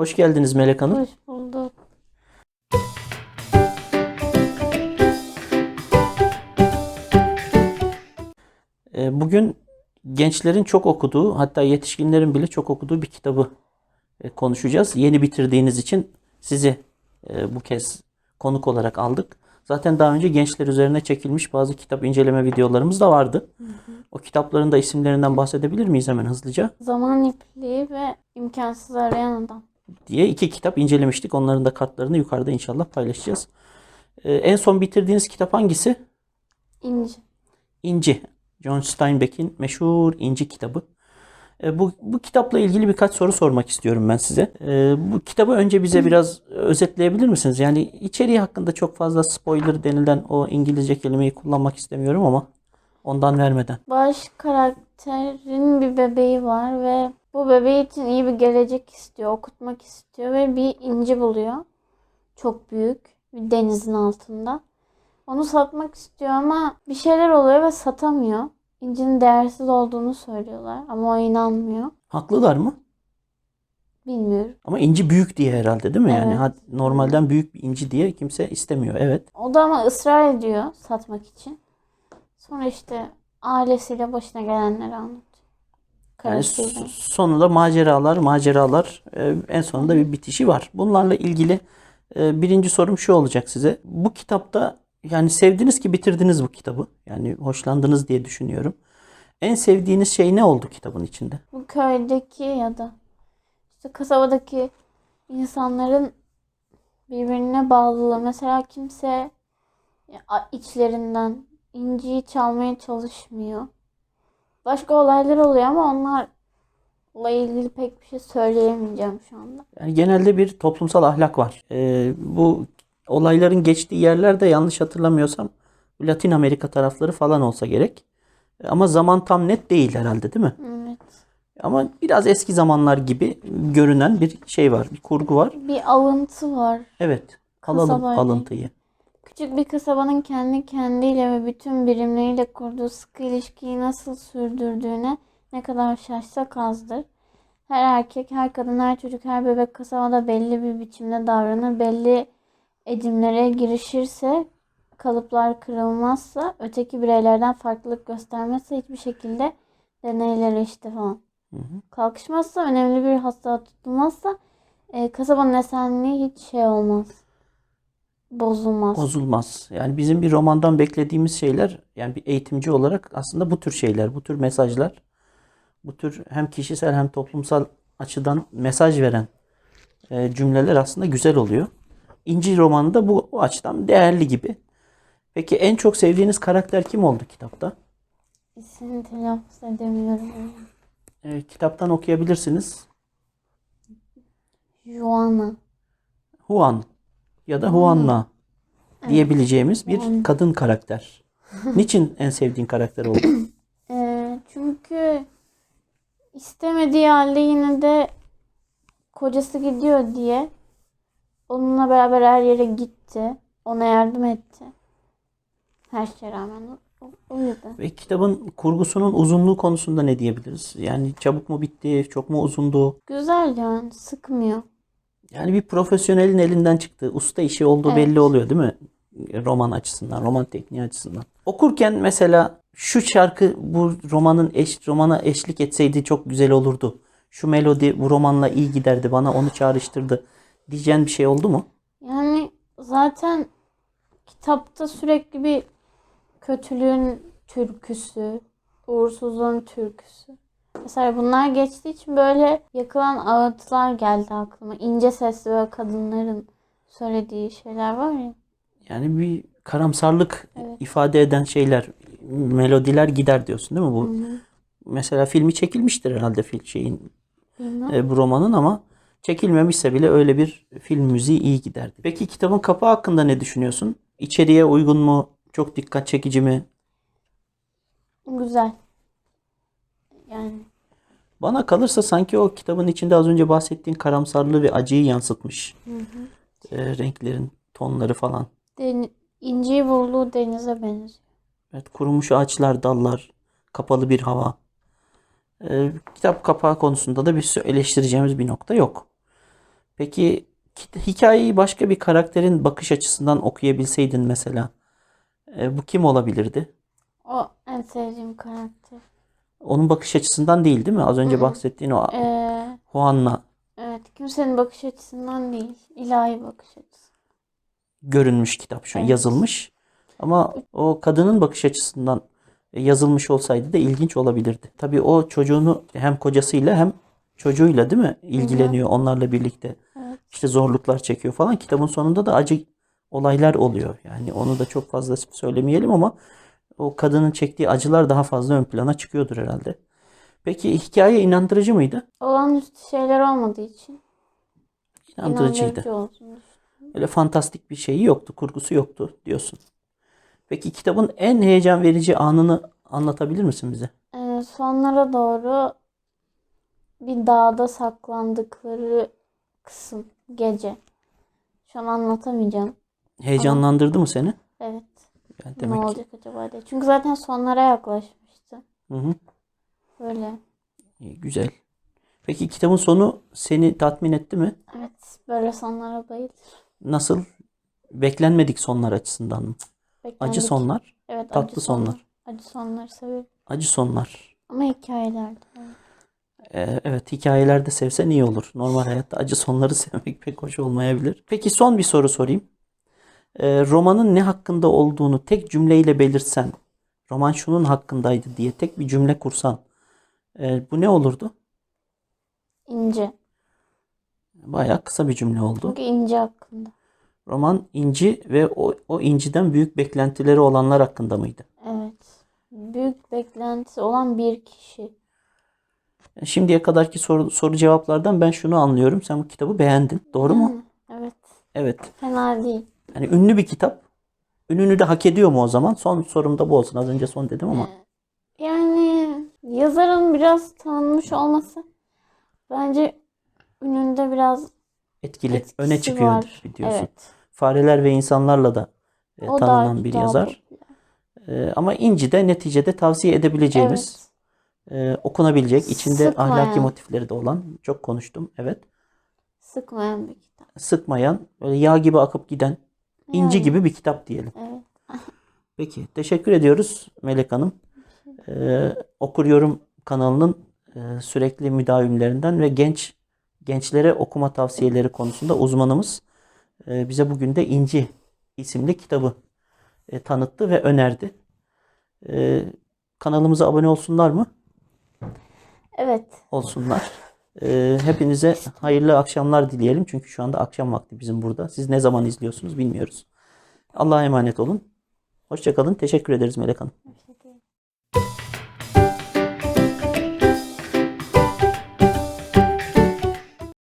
Hoş geldiniz Melek Hanım. Hoş bulduk. Ee, Bugün gençlerin çok okuduğu, hatta yetişkinlerin bile çok okuduğu bir kitabı e, konuşacağız. Yeni bitirdiğiniz için sizi e, bu kez konuk olarak aldık. Zaten daha önce gençler üzerine çekilmiş bazı kitap inceleme videolarımız da vardı. O kitapların da isimlerinden bahsedebilir miyiz hemen hızlıca? Zaman ipliği ve imkansız arayan adam. Diye iki kitap incelemiştik. Onların da kartlarını yukarıda inşallah paylaşacağız. Ee, en son bitirdiğiniz kitap hangisi? İnci. İnci. John Steinbeck'in meşhur İnci kitabı. Ee, bu, bu kitapla ilgili birkaç soru sormak istiyorum ben size. Ee, bu kitabı önce bize biraz özetleyebilir misiniz? Yani içeriği hakkında çok fazla spoiler denilen o İngilizce kelimeyi kullanmak istemiyorum ama ondan vermeden. Baş karakterin bir bebeği var ve bu bebeği için iyi bir gelecek istiyor, okutmak istiyor ve bir inci buluyor. Çok büyük, bir denizin altında. Onu satmak istiyor ama bir şeyler oluyor ve satamıyor. İncinin değersiz olduğunu söylüyorlar ama o inanmıyor. Haklılar mı? Bilmiyorum. Ama inci büyük diye herhalde değil mi? Yani Evet. ha- normalden büyük bir inci diye kimse istemiyor. Evet. O da ama ısrar ediyor satmak için. Sonra işte ailesiyle başına gelenleri anlatıyor. Yani Karısıyla. sonunda maceralar, maceralar e, en sonunda bir bitişi var. Bunlarla ilgili e, birinci sorum şu olacak size. Bu kitapta yani sevdiniz ki bitirdiniz bu kitabı. Yani hoşlandınız diye düşünüyorum. En sevdiğiniz şey ne oldu kitabın içinde? Bu köydeki ya da işte kasabadaki insanların birbirine bağlılığı. Mesela kimse ya, içlerinden inciyi çalmaya çalışmıyor. Başka olaylar oluyor ama onlarla ilgili pek bir şey söyleyemeyeceğim şu anda. Yani genelde bir toplumsal ahlak var. E, bu olayların geçtiği yerlerde yanlış hatırlamıyorsam Latin Amerika tarafları falan olsa gerek. Ama zaman tam net değil herhalde değil mi? Evet. Ama biraz eski zamanlar gibi görünen bir şey var, bir kurgu var. Bir alıntı var. Evet, alalım Kasabayla. alıntıyı. Küçük bir kasabanın kendi kendiyle ve bütün birimleriyle kurduğu sıkı ilişkiyi nasıl sürdürdüğüne ne kadar şaşsak azdır. Her erkek, her kadın, her çocuk, her bebek kasabada belli bir biçimde davranır. Belli edimlere girişirse, kalıplar kırılmazsa, öteki bireylerden farklılık göstermezse hiçbir şekilde deneylere işte falan Hı hı. kalkışmazsa, önemli bir hastalık tutulmazsa e, kasabanın esenliği hiç şey olmaz. Bozulmaz. Bozulmaz. Yani bizim bir romandan beklediğimiz şeyler, yani bir eğitimci olarak aslında bu tür şeyler, bu tür mesajlar, bu tür hem kişisel hem toplumsal açıdan mesaj veren e, cümleler aslında güzel oluyor. İnci romanı da bu, bu açıdan değerli gibi. Peki en çok sevdiğiniz karakter kim oldu kitapta? İsmini telaffuz edemiyorum. E, kitaptan okuyabilirsiniz. Juana. Juan ya da Juanna diyebileceğimiz bir kadın karakter. Niçin en sevdiğin karakter oldu? Ee, çünkü istemediği halde yine de kocası gidiyor diye onunla beraber her yere gitti. Ona yardım etti. Her şeye rağmen o yüzden. Ve kitabın kurgusunun uzunluğu konusunda ne diyebiliriz? Yani çabuk mu bitti, çok mu uzundu? Güzel yani sıkmıyor. Yani bir profesyonelin elinden çıktı. Usta işi olduğu Evet. belli oluyor değil mi? Roman açısından, roman tekniği açısından. Okurken mesela şu şarkı bu romanın eş, romana eşlik etseydi çok güzel olurdu. Şu melodi bu romanla iyi giderdi, bana onu çağrıştırdı diyeceğin bir şey oldu mu? Yani zaten kitapta sürekli bir kötülüğün türküsü, uğursuzluğun türküsü. Mesela bunlar geçtiği için böyle yakılan ağıtlar geldi aklıma. İnce sesli böyle kadınların söylediği şeyler var ya. Yani bir karamsarlık Evet. ifade eden şeyler, melodiler gider diyorsun değil mi bu? Hı hı. Mesela filmi çekilmiştir herhalde fil şeyin e, bu romanın ama çekilmemişse bile öyle bir film müziği iyi giderdi. Peki kitabın kapağı hakkında ne düşünüyorsun? İçeriğe uygun mu? Çok dikkat çekici mi? Güzel. Yani Bana kalırsa sanki o kitabın içinde az önce bahsettiğin karamsarlığı ve acıyı yansıtmış. E, renklerin, tonları falan. den- inciyi bulduğu denize benziyor. Evet, kurumuş ağaçlar, dallar, kapalı bir hava. E, kitap kapağı konusunda da bir eleştireceğimiz bir nokta yok. Peki hikayeyi başka bir karakterin bakış açısından okuyabilseydin mesela e, bu kim olabilirdi? O en sevdiğim karakter. Onun bakış açısından değil değil mi? Az önce Hı hı. bahsettiğin o Ee, Juan'la evet kimsenin bakış açısından değil. ilahi bakış açısı. görünmüş kitap şu an Evet. yazılmış. Ama o kadının bakış açısından yazılmış olsaydı da ilginç olabilirdi. Tabii o çocuğunu hem kocasıyla hem çocuğuyla değil mi ilgileniyor onlarla birlikte. Evet. İşte zorluklar çekiyor falan. Kitabın sonunda da acı olaylar oluyor. Yani onu da çok fazla söylemeyelim ama o kadının çektiği acılar daha fazla ön plana çıkıyordur herhalde. Peki hikaye inandırıcı mıydı? Olağanüstü şeyler olmadığı için İnandırıcıydı. inandırıcı. Öyle fantastik bir şeyi yoktu, kurgusu yoktu diyorsun. Peki kitabın en heyecan verici anını anlatabilir misin bize? Ee, sonlara doğru bir dağda saklandıkları kısım gece. Şu an anlatamayacağım. Heyecanlandırdı mı seni? Evet. Yani Ne demek ki. olacak acaba diye. Çünkü zaten sonlara yaklaşmıştı. Hı hı. Böyle. İyi, Güzel. Peki kitabın sonu seni tatmin etti mi? Evet. Böyle sonlara bayılır. Nasıl? Beklenmedik sonlar açısından mı? Acı Beklendik. sonlar, Evet, tatlı acı sonlar. sonlar. Acı sonları severim. Acı sonlar. Ama hikayelerde. Ee, evet hikayelerde sevsen iyi olur. Normal hayatta acı sonları sevmek pek hoş olmayabilir. Peki son bir soru sorayım. Ee, romanın ne hakkında olduğunu tek cümleyle belirtsen, roman şunun hakkındaydı diye tek bir cümle kursan, e, bu ne olurdu? İnce. Bayağı kısa bir cümle oldu. Çünkü ince hakkında. Roman inci ve o, o inciden büyük beklentileri olanlar hakkında mıydı? Evet. Büyük beklentisi olan bir kişi. Şimdiye kadarki soru, soru cevaplardan ben şunu anlıyorum. Sen bu kitabı beğendin. Doğru mu? Evet. Evet. Fena değil. Yani ünlü bir kitap. Ününü de hak ediyor mu o zaman? Son sorum da bu olsun. Az önce son dedim ama. Yani yazarın biraz tanınmış olması bence ününde biraz Etkili. etkisi Öne çıkıyor var. diyorsun. Evet. Fareler ve insanlarla da e, O tanınan daha, bir daha yazar. E, ama İnci de neticede tavsiye edebileceğimiz, Evet. e, okunabilecek, içinde Sıkmayan. ahlaki motifleri de olan, çok konuştum. Evet. Sıkmayan bir kitap. Sıkmayan, böyle yağ gibi akıp giden, inci Yani, gibi bir kitap diyelim. Evet. Peki, teşekkür ediyoruz Melek Hanım. Ee, Okur Yorum kanalının e, sürekli müdavimlerinden ve genç gençlere okuma tavsiyeleri konusunda uzmanımız. Ee, bize bugün de İnci isimli kitabı e, tanıttı ve önerdi. Ee, kanalımıza abone olsunlar mı? Evet. Olsunlar. Ee, hepinize hayırlı akşamlar dileyelim. Çünkü şu anda akşam vakti bizim burada. Siz ne zaman izliyorsunuz bilmiyoruz. Allah'a emanet olun. Hoşçakalın. Teşekkür ederiz Melek Hanım.